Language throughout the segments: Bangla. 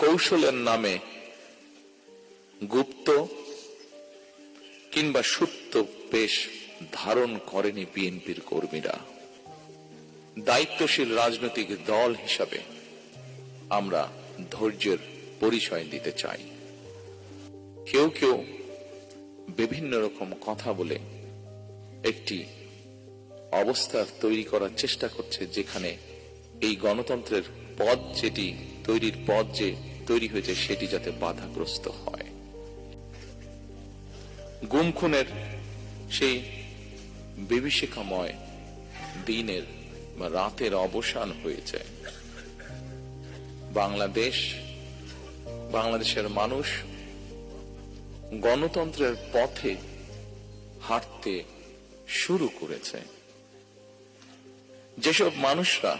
কৌশলের নামে গুপ্ত কিংবা সুপ্ত বেশ ধারণ করেনি বিএনপির কর্মীরা। দায়িত্বশীল রাজনৈতিক দল হিসাবে আমরা ধৈর্যের পরিচয় দিতে চাই। কেউ কেউ বিভিন্ন রকম কথা বলে একটি অবস্থা তৈরি করার চেষ্টা করছে যেখানে এই গণতন্ত্রের পথ যেটি তৈরির পথ যে তৈরি হয়েছে, সেটি যাতে বাধাগ্রস্ত হয়। গুম খুনের সেই বিভীষিকাময় দিনের বা রাতের অবসান হয়েছে। বাংলাদেশ, বাংলাদেশের মানুষ গণতন্ত্রের পথে হাঁটতে শুরু করেছে। যেসব মানুষরা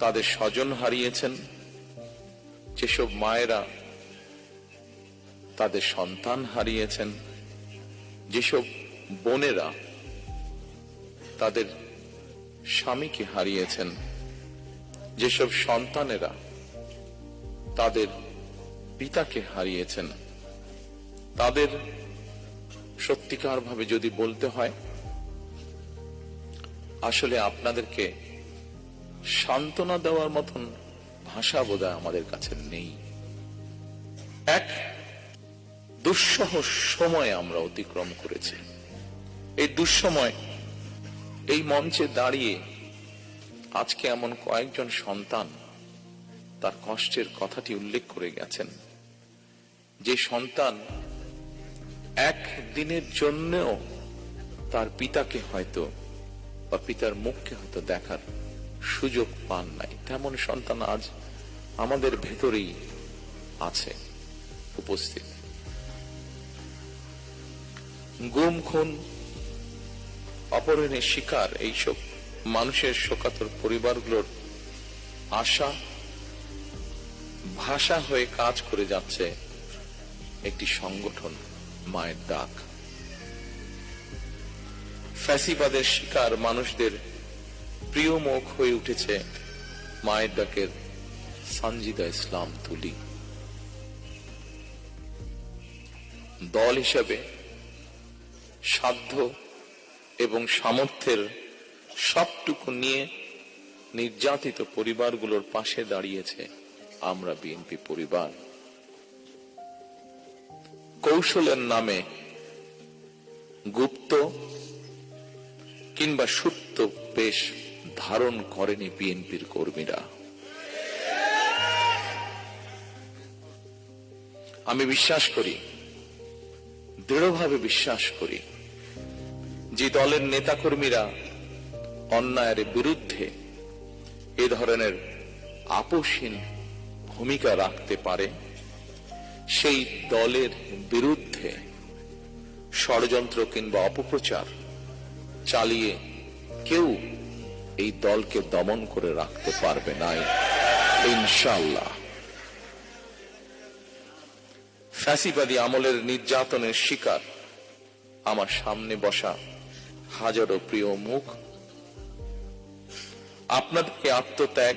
তাদের স্বজন হারিয়েছেন যেসব মায়েরা তাদের সন্তান হারিয়েছেন, যেসব বোনেরা তাদের স্বামীকে হারিয়েছেন, যেসব সন্তানেরা তাদের পিতাকে হারিয়েছেন, তাদের সত্যিকার ভাবে যদি বলতে হয়, আসলে আপনাদেরকে সান্ত্বনা দেওয়ার মতন ভাষা বোধহয় আমাদের কাছে নেই। এক, দুঃসহ সময় আমরা অতিক্রম করেছি। এই দুঃসময়, এই মঞ্চে দাঁড়িয়ে আজকে এমন কয়েকজন সন্তান তার কষ্টের কথাটি উল্লেখ করে গেছেন। যে সন্তান এক দিনের জন্যও তার পিতাকে হয়তো বা পিতার মুখকে হয়তো দেখার সুযোগ পান নাই। তেমন সন্তান আজ আমাদের ভেতরেই আছে, উপস্থিত। গুম, খুন, অপহরণের শিকার, এইসব মানুষের শোকাতর পরিবারগুলোর আশা, ভাষা হয়ে কাজ করে যাচ্ছে একটি সংগঠন, মায়ের ডাক। ফ্যাসিবাদের শিকার মানুষদের প্রিয় মুখ হয়ে উঠেছে মায়ের ডাকের সঞ্জিদা ইসলাম তুলি। দল হিসেবে সাধ্য এবং সামর্থ্যের সবটুকু নিয়ে নির্যাতিত পরিবারগুলোর পাশে দাঁড়িয়েছে আমরা বিএনপি পরিবার। কৌশলের নামে গুপ্ত কিংবা সুপ্ত বেশ ধারণ করেনি বিএনপির কর্মীরা। আমি বিশ্বাস করি, দৃঢ়ভাবে বিশ্বাস করি, যে দলের নেতাকর্মীরা অন্যায়ের বিরুদ্ধে এ ধরনের আপোষহীন ভূমিকা রাখতে পারে, সেই দলের বিরুদ্ধে ষড়যন্ত্র কিংবা অপপ্রচার চালিয়ে কেউ এই দলকে দমন করে রাখতে পারবে না। ইনশাল্লাহ ফ্যাসিবাদী আমলের নির্যাতনের শিকার। আমার সামনে বসা হাজারো প্রিয় মুখ। আপনাদের আত্মত্যাগ,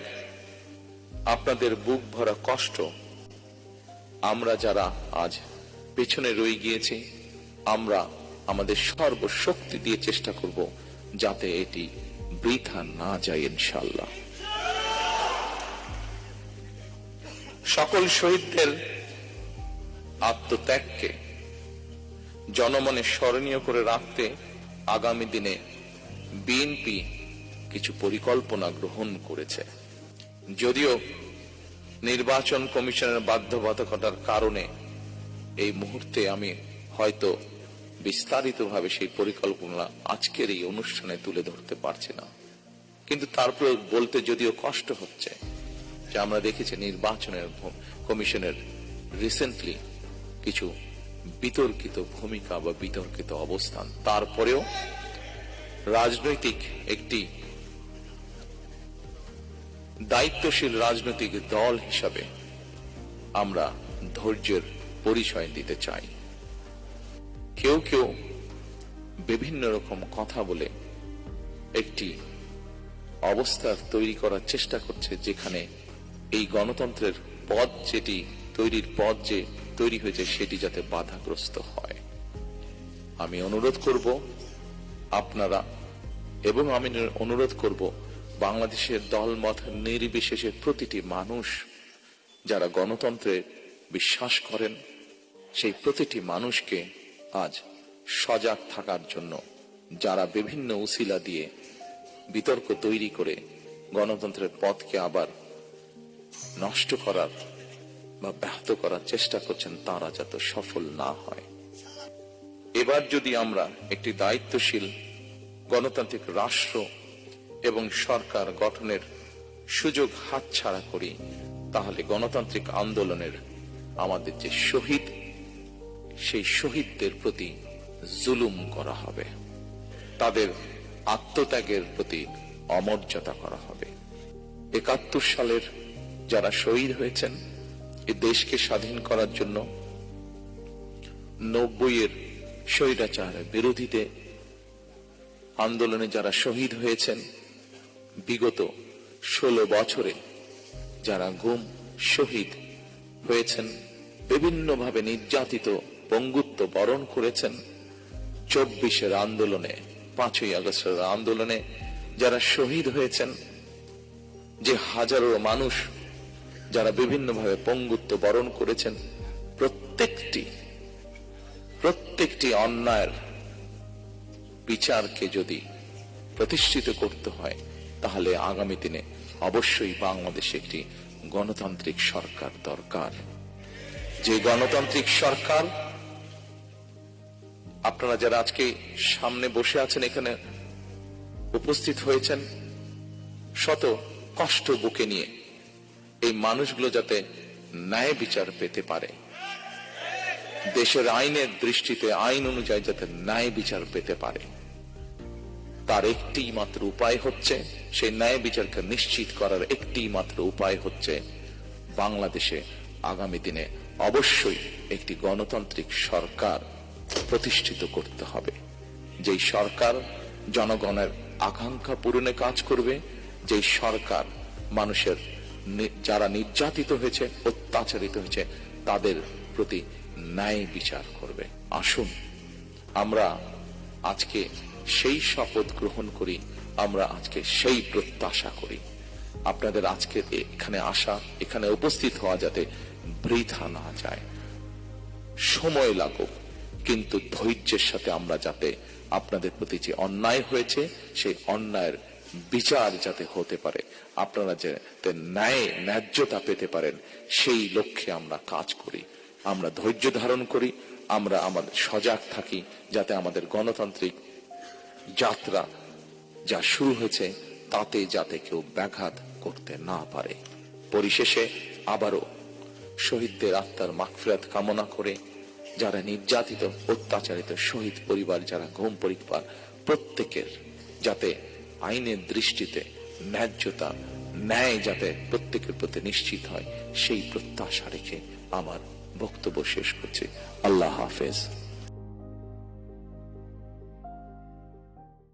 আপনাদের বুক ভরা কষ্ট। আমরা যারা আজ পেছনে রয়ে গিয়েছি, আমরা আমাদের সর্বশক্তি দিয়ে চেষ্টা করব যাতে এটি বৃথা না যায় ইনশাল্লাহ সকল শহীদদের আত্মত্যাগকে জনমনে স্মরণীয় করে রাখতে আগামী দিনে বিএনপি কিছু পরিকল্পনা গ্রহণ করেছে। যদিও নির্বাচন কমিশনের বাধ্যবাধকতার কারণে এই মুহূর্তে আমি হয়তো বিস্তারিতভাবে সেই পরিকল্পনা আজকের এই অনুষ্ঠানে তুলে ধরতে পারছি না। কিন্তু তারপর বলতে যদিও কষ্ট হচ্ছে, যে আমরা দেখেছি নির্বাচনের কমিশনের রিসেন্টলি কিছু বিতর্কিত ভূমিকা বা বিতর্কিত অবস্থান। তারপরেও রাজনৈতিক একটি দায়িত্বশীল রাজনৈতিক দল হিসাবে আমরা ধৈর্যের পরিচয় দিতে চাই। কেউ কেউ বিভিন্ন রকম কথা বলে একটি অবস্থা তৈরি করার চেষ্টা করছে যেখানে এই গণতন্ত্রের পথ যেটি, তৈরির পথ যে তৈরি হয়েছে সেটি যাতে বাধাগ্রস্ত হয়। আমি অনুরোধ করব আপনারা এবং আমি অনুরোধ করব বাংলাদেশের দলমত নির্বিশেষে প্রতিটি মানুষ যারা গণতন্ত্রে বিশ্বাস করেন, সেই প্রতিটি মানুষকে আজ সজাগ থাকার জন্য যারা বিভিন্ন উসিলা দিয়ে বিতর্ক তৈরি করে গণতন্ত্রের পথকে আবার নষ্ট করার বা ব্যাহত করার চেষ্টা করছেন, তারা যাতে সফল না হয়। এবার যদি আমরা একটি দায়িত্বশীল গণতান্ত্রিক রাষ্ট্র এবং সরকার গঠনের সুযোগ হাতছাড়া করি, তাহলে গণতান্ত্রিক আন্দোলনের আমাদের যে শহীদ সেই শহীদদের প্রতি জুলুম করা হবে। তাদের আত্মত্যাগের প্রতি অমর্যাদা করা হবে। একাত্তর সালের যারা শহীদ হয়েছেন, এ দেশকে স্বাধীন করার জন্য নব্বইয়ের স্বৈরাচার বিরোধীতে আন্দোলনে যারা শহীদ হয়েছেন, বিগত ষোলো বছরে যারা গুম, শহীদ হয়েছেন, বিভিন্নভাবে নির্যাতিত পঙ্গুত্ব বরণ করেছেন চব্বিশের আন্দোলনে, পাঁচই আগস্টের আন্দোলনে যারা শহীদ হয়েছেন, যে হাজারো মানুষ যারা বিভিন্নভাবে পঙ্গুত্ব বরণ করেছেন, প্রত্যেকটি প্রত্যেকটি অন্যায়ের বিচারকে যদি প্রতিষ্ঠিত করতে হয়, তাহলে আগামী দিনে অবশ্যই বাংলাদেশে একটি গণতান্ত্রিক সরকার দরকার। যে গণতান্ত্রিক সরকার আপনারা যারা আজকে সামনে বসে আছেন এখানে উপস্থিত হয়েছেন, শত কষ্ট বুকে নিয়ে এই মানুষগুলো যাতে ন্যায় বিচার পেতে পারে। দেশের আইনের দৃষ্টিতে, আইন অনুযায়ী যাতে ন্যায় বিচার পেতে পারে। তার একটি মাত্র উপায় হচ্ছে, সেই ন্যায় বিচারকে নিশ্চিত করার একটি মাত্র উপায় হচ্ছে বাংলাদেশে আগামী দিনে অবশ্যই একটি গণতান্ত্রিক সরকার প্রতিষ্ঠিত করতে হবে। যেই সরকার জনগণের আকাঙ্ক্ষা পূরণে কাজ করবে, যেই সরকার মানুষের যারা নির্যাতিত হয়েছে, অত্যাচারিত হয়েছে, তাদের প্রতি ন্যায় বিচার করবে। আসুন, আমরা আজকে সেই শপথ গ্রহণ করি, আমরা আজকে সেই প্রত্যাশা করি। আপনাদের আজকে এখানে আসা, এখানে উপস্থিত হওয়া যাতে বৃথা না যায়। সময় লাগুক কিন্তু ধৈর্যের সাথে আমরা যাতে আপনাদের প্রতি যে অন্যায় হয়েছে, সেই অন্যায়ের বিচার যাতে হতে পারে, আপনারা যাতে ন্যায়, ন্যায্যতা পেতে পারেন, সেই লক্ষ্যে আমরা কাজ করি। আমরা ধৈর্য ধারণ করি, আমরা আমাদের সজাগ থাকি, যাতে আমাদের গণতান্ত্রিক যাত্রা যা শুরু হয়েছে, তাতে যাতে কেউ ব্যাঘাত করতে না পারে। পরিশেষে আবারও শহীদদের আত্মার মাগফিরাত কামনা করে যারা নির্যাতিত, অত্যাচারিত, শহীদ পরিবার, যারা ঘুম পরিবার প্রত্যেকের যাতে আইনের দৃষ্টিতে ন্যায্যতা, ন্যায় যাতে প্রত্যেকের প্রতি নিশ্চিত হয়, সেই প্রত্যাশা রেখে আমার বক্তব্য শেষ করছে। আল্লাহ হাফেজ।